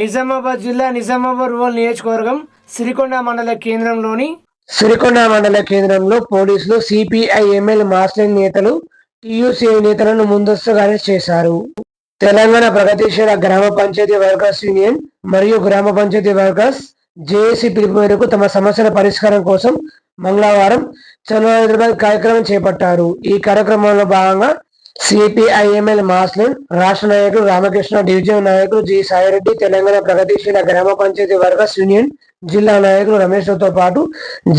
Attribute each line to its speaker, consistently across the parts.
Speaker 1: నిజామాబాద్ జిల్లా నిజామాబాద్ రూరల్ నియోజకవర్గం సిరికొండ మండల కేంద్రంలోని
Speaker 2: సిరికొండ మండల కేంద్రంలో పోలీసులు సిపిఐ ఎంఎల్ మాస్లిన్ నేతలు టియుసిఐ నేతలను ముందస్తుగా అరెస్ట్ చేశారు. తెలంగాణ ప్రగతిశీల గ్రామ పంచాయతీ వర్కర్స్ యూనియన్ మరియు గ్రామ పంచాయతీ వర్కర్స్ జేఏసీ పిలుపు మేరకు తమ సమస్యల పరిష్కారం కోసం మంగళవారం చలో హైదరాబాద్ కార్యక్రమం చేపట్టారు. ఈ కార్యక్రమంలో భాగంగా సిపిఐఎంఎల్ మాస్లిన్ రాష్ట్ర నాయకుడు రామకృష్ణ డివిజన్ నాయకుడు జి సాయిరెడ్డి తెలంగాణ ప్రగతిశీల గ్రామ పంచాయతీ వర్కర్స్ యూనియన్ జిల్లా నాయకులు రమేష్తో పాటు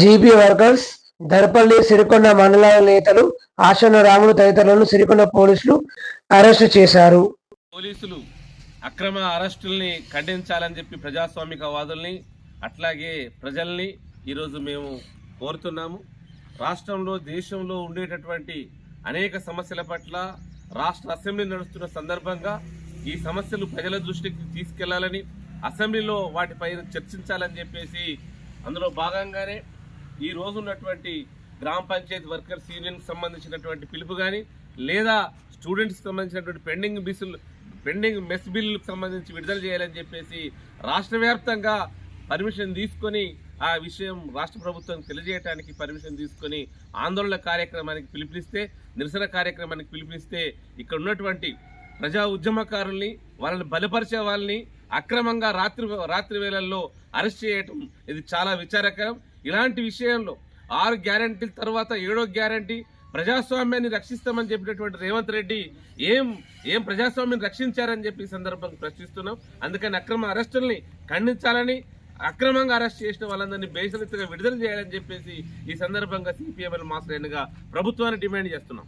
Speaker 2: జీపీ వర్కర్స్ దర్పల్లి సిరికొండ మండలాల నేతలు ఆశన్న రాములు తదితరులను సిరికొండ పోలీసులు అరెస్టు చేశారు.
Speaker 3: పోలీసులు అక్రమ అరెస్టుల్ని ఖండించాలని చెప్పి ప్రజాస్వామిక వాదుల్ని అట్లాగే ప్రజల్ని ఈరోజు మేము కోరుతున్నాము. రాష్ట్రంలో దేశంలో ఉండేటటువంటి అనేక సమస్యల పట్ల రాష్ట్ర అసెంబ్లీ నడుస్తున్న సందర్భంగా ఈ సమస్యలు ప్రజల దృష్టికి తీసుకెళ్ళాలని అసెంబ్లీలో వాటిపైన చర్చించాలని చెప్పేసి అందులో భాగంగానే ఈ రోజు ఉన్నటువంటి గ్రామ పంచాయతీ వర్కర్స్ యూనియన్కి సంబంధించినటువంటి పిలుపు కానీ లేదా స్టూడెంట్స్కి సంబంధించినటువంటి పెండింగ్ బిల్లులు పెండింగ్ మెస్ బిల్లులకు సంబంధించి విడుదల చేయాలని చెప్పేసి రాష్ట్ర వ్యాప్తంగా పర్మిషన్ తీసుకొని ఆ విషయం రాష్ట్ర ప్రభుత్వం తెలియజేయడానికి పర్మిషన్ తీసుకొని ఆందోళన కార్యక్రమానికి పిలుపునిస్తే నిరసన కార్యక్రమానికి పిలుపునిస్తే ఇక్కడ ఉన్నటువంటి ప్రజా ఉద్యమకారుల్ని వాళ్ళని బలపరిచే వాళ్ళని అక్రమంగా రాత్రి రాత్రి వేళల్లో అరెస్ట్ చేయటం ఇది చాలా విచారకరం. ఇలాంటి విషయంలో ఆరు గ్యారంటీల తర్వాత ఏడో గ్యారంటీ ప్రజాస్వామ్యాన్ని రక్షిస్తామని చెప్పినటువంటి రేవంత్ రెడ్డి ఏం ఏం ప్రజాస్వామ్యం రక్షించారని చెప్పి సందర్భంగా ప్రశ్నిస్తున్నాం. అందుకని అక్రమ అరెస్టుల్ని ఖండించాలని అక్రమంగా అరెస్ట్ చేసిన వాళ్ళందరినీ బేసరితగా విడుదల చేయాలని చెప్పేసి ఈ సందర్భంగా సిపిఎంఎల్ మాస్టర్ ప్రభుత్వాన్ని డిమాండ్ చేస్తున్నాం.